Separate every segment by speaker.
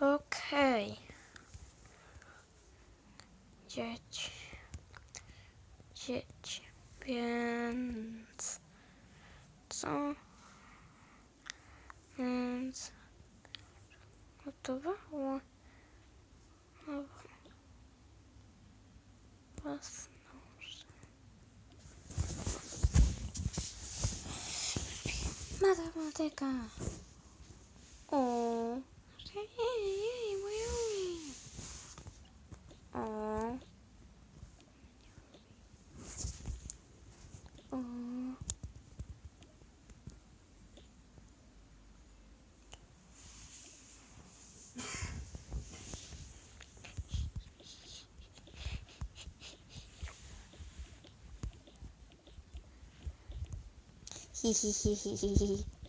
Speaker 1: Okej. Dzieci. Dzieci. Więc... Co? Więc... Gotowało. No, własną Matematyka. O. Ej, moja O. O. Hi hi hi hi hi hi. To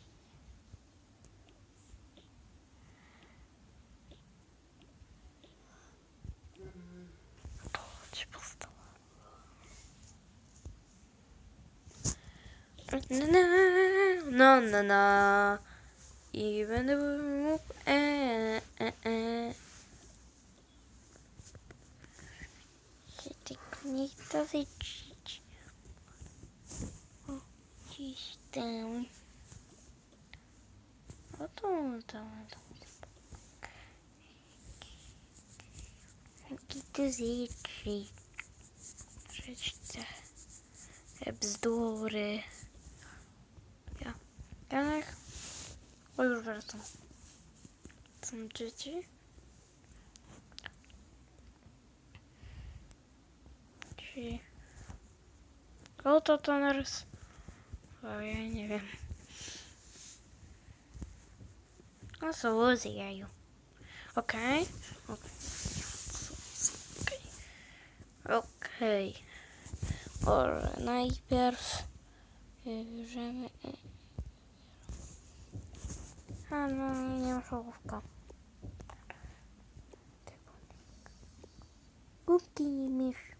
Speaker 1: No, no, no. I będę mógł. E, e, e. Się tylko nie chce wycić. O, gdzieś tam. O, tu, tam, tam. Jaki ty zjedzi? Żyć te te bzdury. Ja. Janek? O, już wracam. Są dzieci? Ci... Kogo to to narys... O, ja nie wiem. A co łozy jaju. Okej. Okej. Okej. Może najpierw bierzemy... A no, nie ma słówka. Głupi mysz.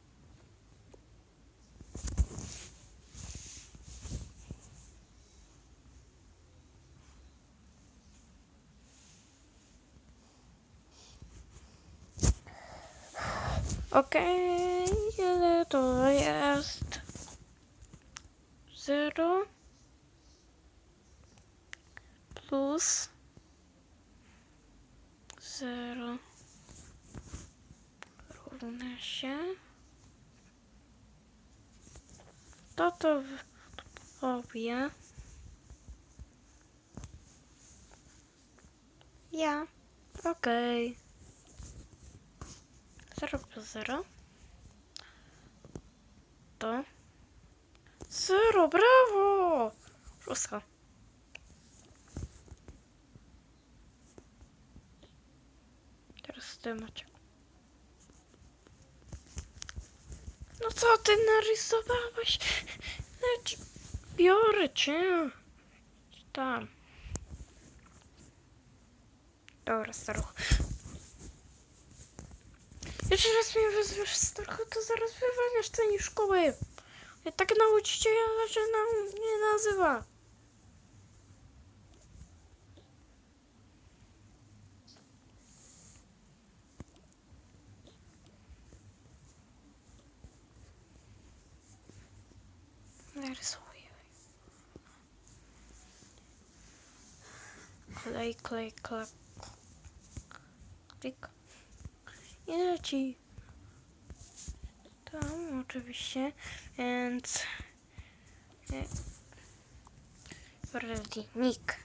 Speaker 1: Okej, ile to jest? Zero plus zero równa się. To to powie. Ja. Okej. Zero plus zero. To. Zero, brawo! Szóstka. Teraz ty macie. No co ty narysowałeś? Lecz biorę cię. Tam. Dobra, staruch. Jeszcze raz mnie wezwiesz staruchu, to zaraz wywalniasz ceni szkoły. Ja tak nauczyciela, że nam nie nazywa. Klej, klej. Klik. I leci. Tam oczywiście, więc... e, Ready, Nick.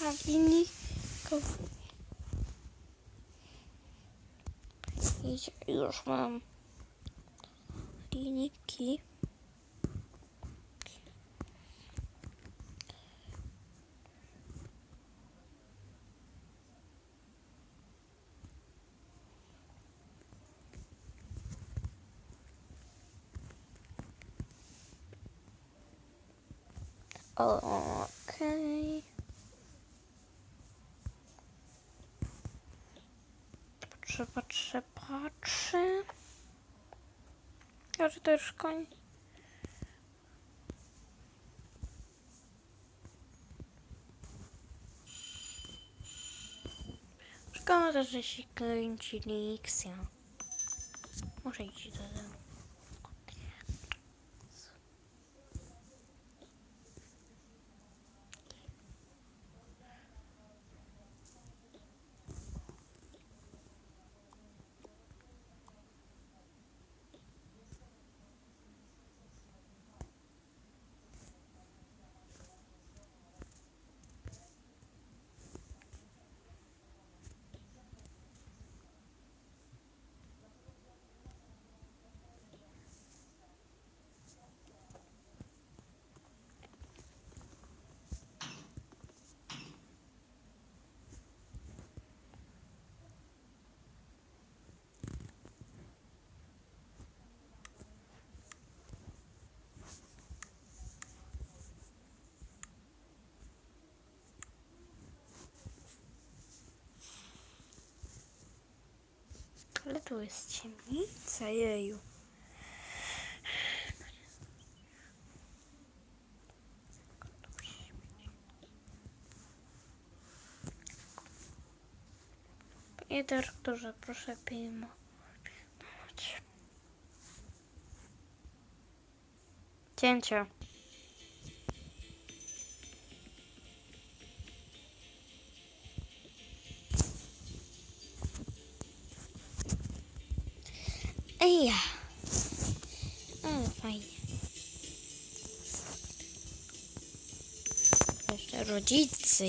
Speaker 1: Taki Niko. Idź, już mam linijki. Okej. Patrzę, patrzę, patrzę. może to już koniec. Szkoda, że się kończy lekcja. Muszę iść do domu. Ale tu jest ciemnica, jeju. Panie dyrektorze, proszę pilnować. Cięcie. Jeszcze rodzice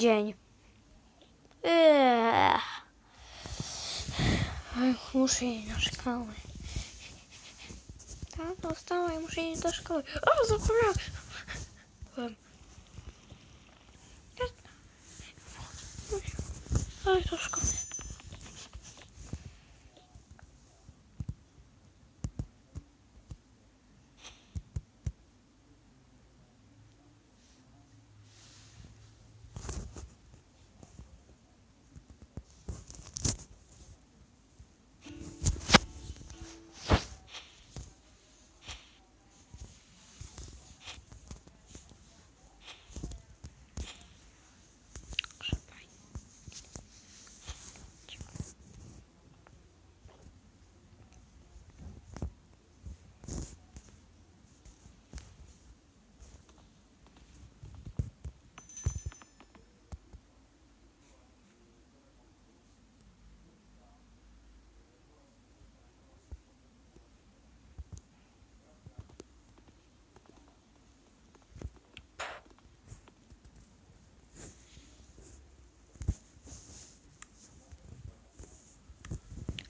Speaker 1: Dzień. Eee. Ej, Muszę iść do szkoły. Tato, wstawaj, muszę iść do szkoły. O, zapomniałem.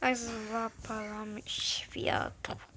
Speaker 1: Oj, do szkoły.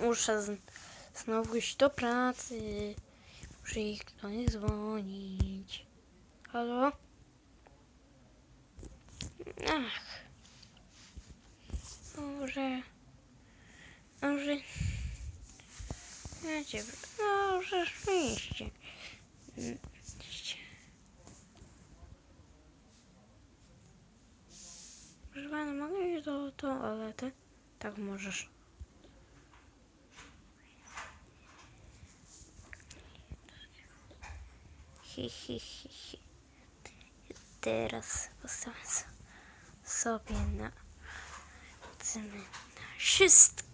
Speaker 1: Muszę znowu iść do pracy. Muszę ich do nich dzwonić. Halo? Ach. Może... Może... Ja cię... Może szczęście. Iście. Proszę pana, mogę iść do toalety? Tak możesz. Hi, hi, hi, hi. Teraz postawię so- sobie na na wszystko.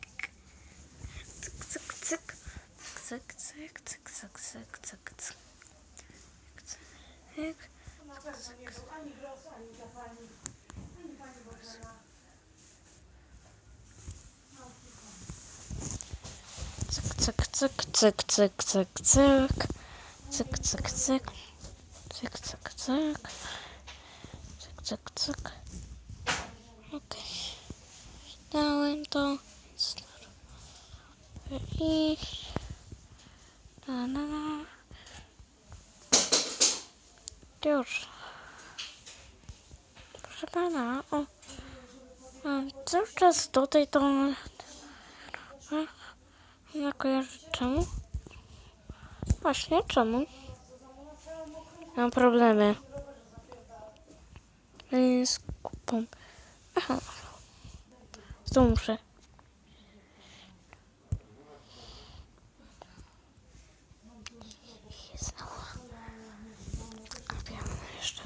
Speaker 1: Cyk, cyk, cyk. Cyk, cyk, cyk, cyk, cyk, cyk, cyk. Cyk. Cyk, cyk, cyk, cyk, cyk, cyk, cyk. Cyk, cyk, cyk. Cyk, cyk, cyk. Cyk, cyk, cyk. Okej. Dałem to. I... Na, na, na. Już. Proszę pana, o. Cały czas tej to... Nie kojarzę czemu. Właśnie, czemu? Mam problemy. Yy, Z kupą. Aha. Muszę.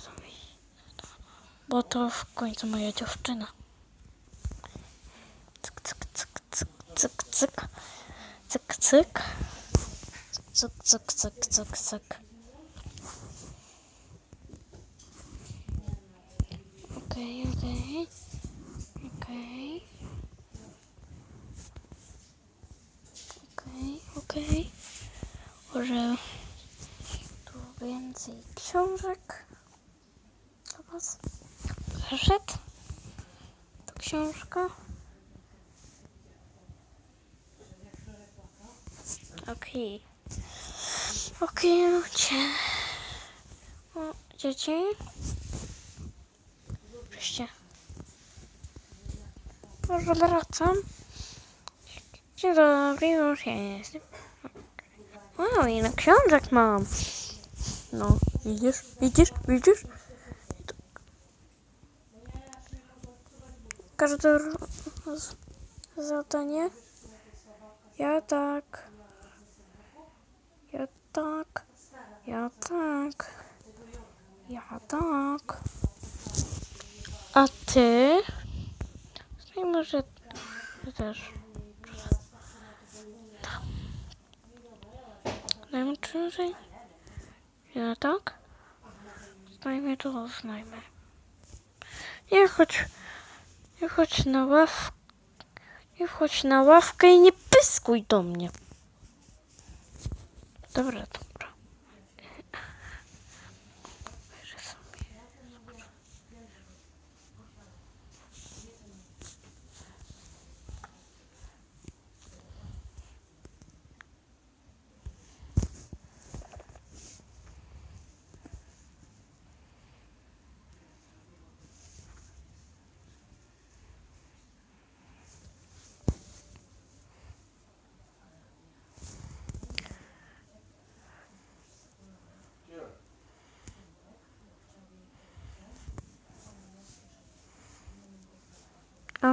Speaker 1: To mi. Bo to w końcu moja dziewczyna. Cyk, cyk, cyk, cyk, cyk. Cyk, cyk. Cyk, cyk, cyk, cyk, cyk. Okej, okej. Okej. Okej, okej. Może tu więcej książek. Zobacz. Zeszyt. To książka. Okej. Okej, ludzie. O, dzieci. Oczywiście. Może wracam. Dzień dobry, już jestem. Wow, ile książek mam. No, widzisz, widzisz, widzisz? Każde zadanie. Ja tak. Tak. Ja tak. Ja tak. A ty? No i może też. Dajmy czynszej. Ja tak? Znajmy to, znajmy. Nie chodź. Nie chodź na ławkę. Nie chodź na ławkę i nie pyskuj do mnie. Dobra,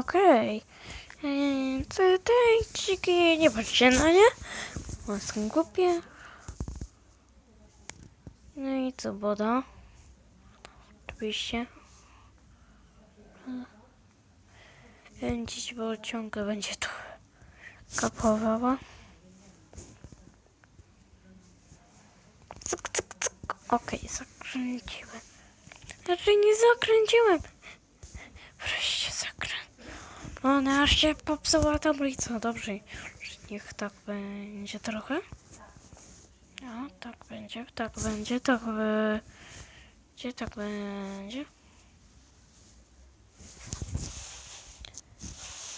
Speaker 1: Okej. Okay. Co tajciki, nie patrzcie na nie. Bo są głupie. No i co, boda? Oczywiście. Dziś, bo ciągle będzie tu kapowała. Cyk, cyk, cyk. Okej, zakręciłem. Znaczy nie zakręciłem. Wreszcie zakręt. O, no aż się popsuła tablica. Dobrze. Niech tak będzie trochę. No, tak będzie, tak będzie, tak będzie, tak będzie.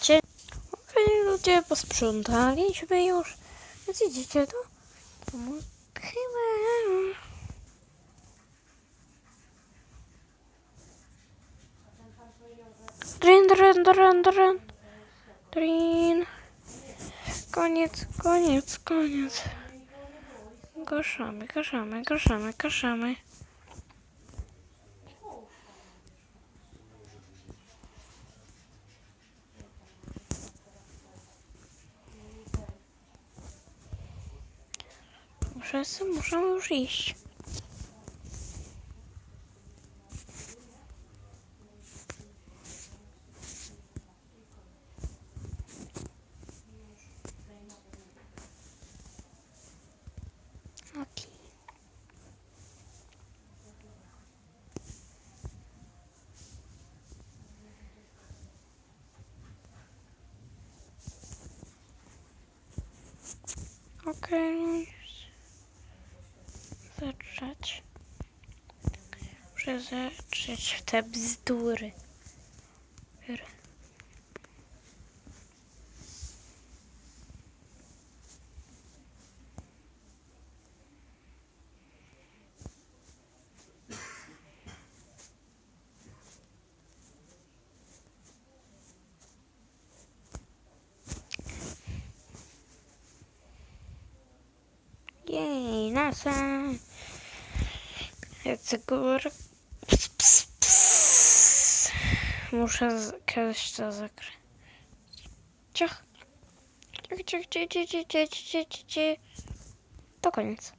Speaker 1: Cie... Okej, ludzie posprzątaliśmy już. Więc idziecie. Chyba. Drin, drin, drin, drin. Koniec, koniec, koniec. Gaszamy, gaszamy, gaszamy, gaszamy. Wszyscy muszą już iść. Okej. Okay. Zatrzeć. Muszę zatrzeć te bzdury. kasa. Jacegór. Ps, ps, ps. Muszę kiedyś to zakryć. Ciach. Ciach, ciach, ciach, ciach, ciach, ciach, ciach, ciach. To koniec.